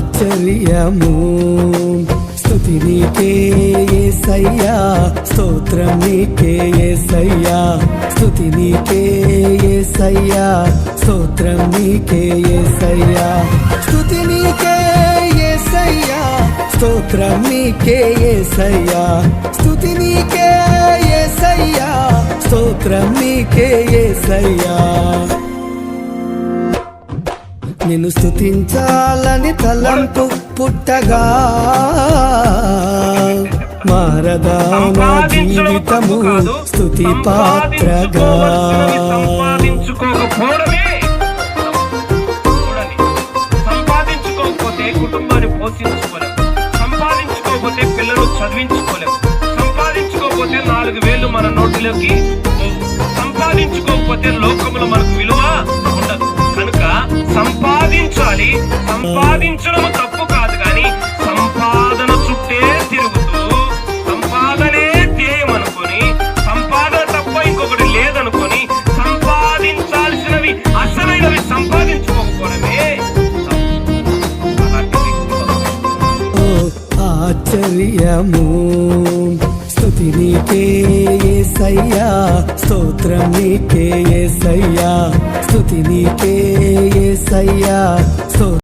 ఆశ్చర్యము. స్థుతి నీకే ఏసయ్యా స్తోత్రం నీకే ఏసయ్యా. స్థుతి నీకే ఏసయ్యా స్తోత్రం నీకే ఏసయ్యా. స్థుతి నీకే ఏసయ్యా స్తోత్రం నీకే ఏసయ్యా. స్థుతి నీకే ఏసయ్యా స్తోత్రం నీకే ఏసయ్యా. నిన్ను స్థుతించాలని తలంపు పుట్టగా మారదా నా జీవితము స్థుతి పాత్రగా. సంపాదించుకోకపోతే కుటుంబాన్ని సంపాదించుకోకపోతే పిల్లలు సంపాదించుకోకపోతే నాలుగు వేలు మన నోటిలోకి సంపాదించుకోకపోతే లోకంలో మనకు విలువ సంపాదించాలి సంపాదించడం తప్పు కాదు కానీ సంపాదన చుట్టే తిరుగుతూ సంపాదనే ధ్యేయం అనుకొని సంపాదన తప్ప ఇంకొకటి లేదనుకొని సంపాదించాల్సినవి అసలైనవి సంపాదించుకోకపోవడమే ఓ ఆశ్చర్యము. స్థుతి నీకే ఏసయ్యా స్తోత్రం నీకే ఏసయ్యా. స్థుతి నీకే ఏసయ్యా